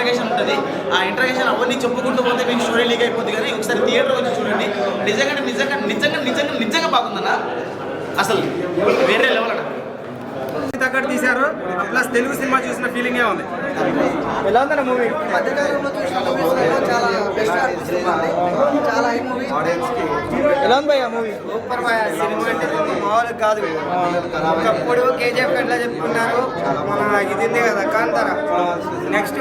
Interrogation ఉంటుంది. ఆ interrogation అవన్నీ చెప్పుకుంటూ పోతే మీకు స్టోరీ లీక్ అయిపోతుంది కానీ ఒకసారి థియేటర్ వచ్చి చూడండి. నిజంగా నిజంగా నిజంగా నిజంగా నిజంగా బాగుందన్న? అసలు వేరే లెవెల్ అన్న. తగ్గట్టు తీశారు. ప్లస్ తెలుగు సినిమా చూసిన ఫీలింగే ఉంది. ఎలా ఉందన్న మూవీ మధ్యకాలంలో చూసిన మూవీస్లో చాలా బెస్ట్ అనిపిస్తుంది మూవీ ఎలా ఉంది భయ్య మూవీ? సూపర్ బాయ్ సినిమా అంటే మామూలు కాదు. ఒకప్పుడు కేజీఎఫ్ ఎట్లా చెప్పుకున్నారు? మన ఇది ఉంది కదా కాంతార. నెక్స్ట్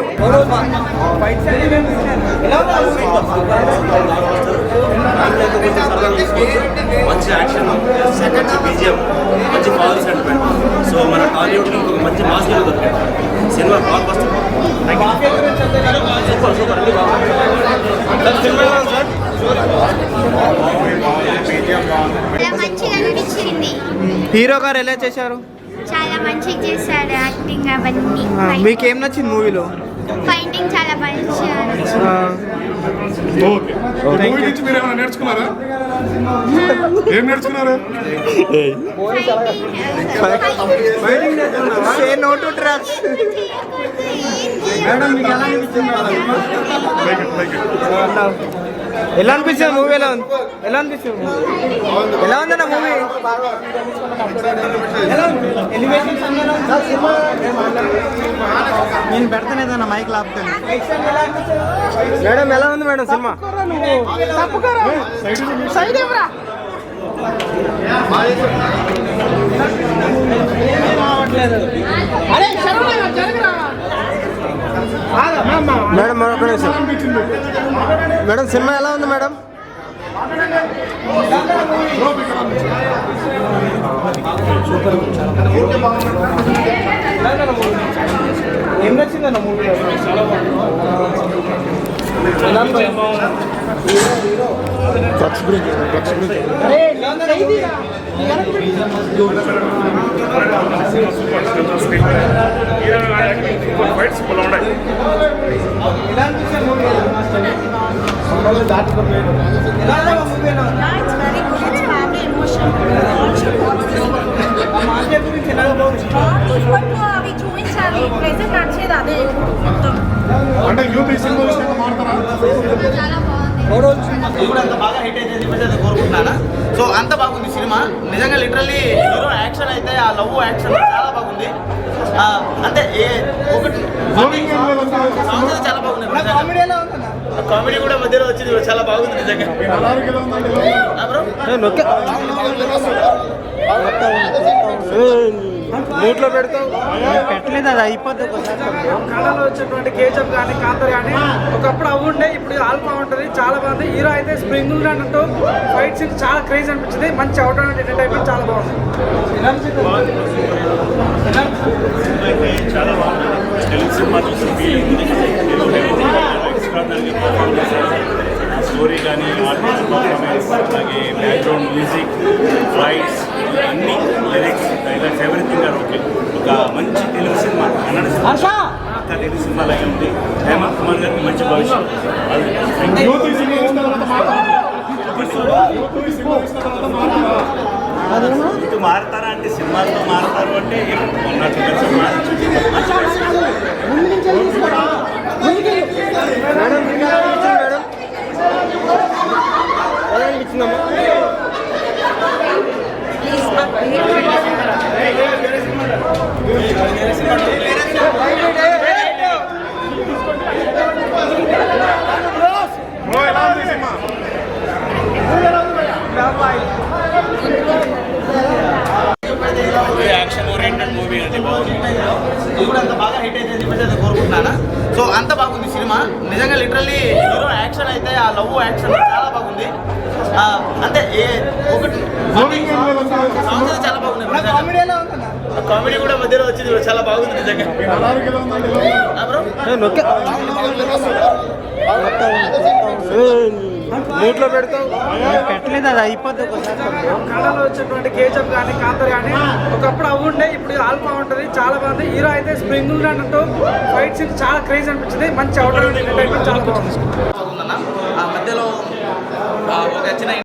మంచి యాక్షన్ మంచి బీజిఎం మంచి పవర్ సెంటిమెంట్. సో మన టాలీవుడ్ ఇంకొక మంచి మాస్ దొరికాడు. సినిమా బ్లాక్ బస్టర్ సూపర్ సూపర్. అన్ని చాలా మంచిగా అనిపించింది. హీరో గారు ఎలా చేశారు? చాలా మంచిగా చేశాడు యాక్టింగ్ అవన్నీ. మీకు ఏం నచ్చింది మూవీలో? ఫైటింగ్ చాలా మంచిగా నేర్చుకున్నారా? ఏం నేర్చుకున్నారు? Say no to drugs madam మీకు ఎలా అనిపించింది మూవీ ఎలా ఉంది? ఎలా అనిపించింది ఎలా ఉందన్న మూవీ నేను పెడతానేదన్న మైక్ లాపుతాను. మేడం ఎలా ఉంది మేడం సినిమా? మేడం మేడం సినిమా ఎలా ఉంది మేడం? ఏం నచ్చిందన్న మూవీ? ఫైట్స్ అవి చూపించాలి. ప్రెసెంట్ నడిచేది అదే. మొత్తం. అంటే అంత చెప్పేసి అది కోరుకుంటున్నానా? సో అంత బాగుంది సినిమా. నిజంగా లిటరల్లీ హీరో యాక్షన్ అయితే ఆ లవ్ యాక్షన్ చాలా బాగుంది. ఆ, అంటే ఏ ఒకటి Zooming in మీద ఉంది. సాంగ్స్ అయితే చాలా బాగున్నాయి కామెడీ కూడా మధ్యలో వచ్చింది చాలా బాగుంది నిజంగా. నోట్లో పెడతావు? పెట్టలేదు అది అయిపోద్ది కళలో వచ్చేటువంటి కేజప్ కానీ కాంతర్ కానీ ఒకప్పుడు అవి ఉండే ఇప్పుడు ఆల్ఫా ఉంటుంది చాలా బాగుంది. హీరో అయితే స్ప్రింగ్ అన్నట్టు ఫైట్ సీన్ చాలా క్రేజ్ అనిపించింది. మంచి అవుట్ అండ్ ఎంటర్టైన్మెంట్ చాలా బాగుంది చాలా బాగుంది తెలుగు సినిమా చూసిన ఫీలింగ్ ఉంది ఎక్స్ట్రాడనరీగా పర్ఫామ్ చేశారు స్టోరీ కానీ ఆర్టిస్ట్ పర్ఫార్మెన్స్ అలాగే బ్యాక్గ్రౌండ్ మ్యూజిక్ ఫైట్స్ అన్ని lyrics dialogues everything are okay ఒక మంచి తెలుగు సినిమా కన్నడ సినిమా తెలుగు సినిమా లాగే ఉంది. హేమంత్ కుమార్ గారికి మంచి భవిష్యత్ యూత్ ఈ సినిమా చూసిన తర్వాత మారుతారా యూత్ ఈ సినిమా చూసిన తర్వాత మారుతారా ఇది మారుతారా అంటే సినిమాలతో మారుతారు అంటే ఉన్నట్టు కలిసి మారచ్చు మేడం మీకు ఎలా అనిపించింది మేడం ఎలా అనిపించిందమ్మా బ్రో ఎలా ఉంది ఈ సినిమా యాక్షన్ ఓరియంటెడ్ మూవీ అండి బాగుంది ఇది కూడా అంత బాగా హిట్ అయితే చెప్పేసి అది కోరుకుంటున్నానా సో అంత బాగుంది సినిమా. నిజంగా లిటరల్లీ హీరో యాక్షన్ అయితే ఆ లవ్ యాక్షన్ చాలా బాగుంది. ఆ, అంటే ఏ ఒకటి. సాంగ్స్ అయితే చాలా బాగున్నాయి కామెడీ కూడా మధ్యలో వచ్చింది చాలా బాగుంది నిజంగా. బ్రో? నోట్లో పెడతావు? పెట్టలేదు అది అయిపోద్ది కళలో వచ్చేటువంటి కేజప్ కానీ కాంతర్ కానీ ఒకప్పుడు అవి ఉండే ఇప్పుడు ఆల్ఫా ఉంటుంది చాలా బాగుంది. హీరో అయితే స్ప్రింగ్ అన్నట్టు ఫైట్ సీన్ చాలా క్రేజ్ అనిపించింది. మంచి అవుట్ అండ్ ఎంటర్టైన్మెంట్ చాలా బాగుంది. మధ్యలో ఆ, ఒక చిన్న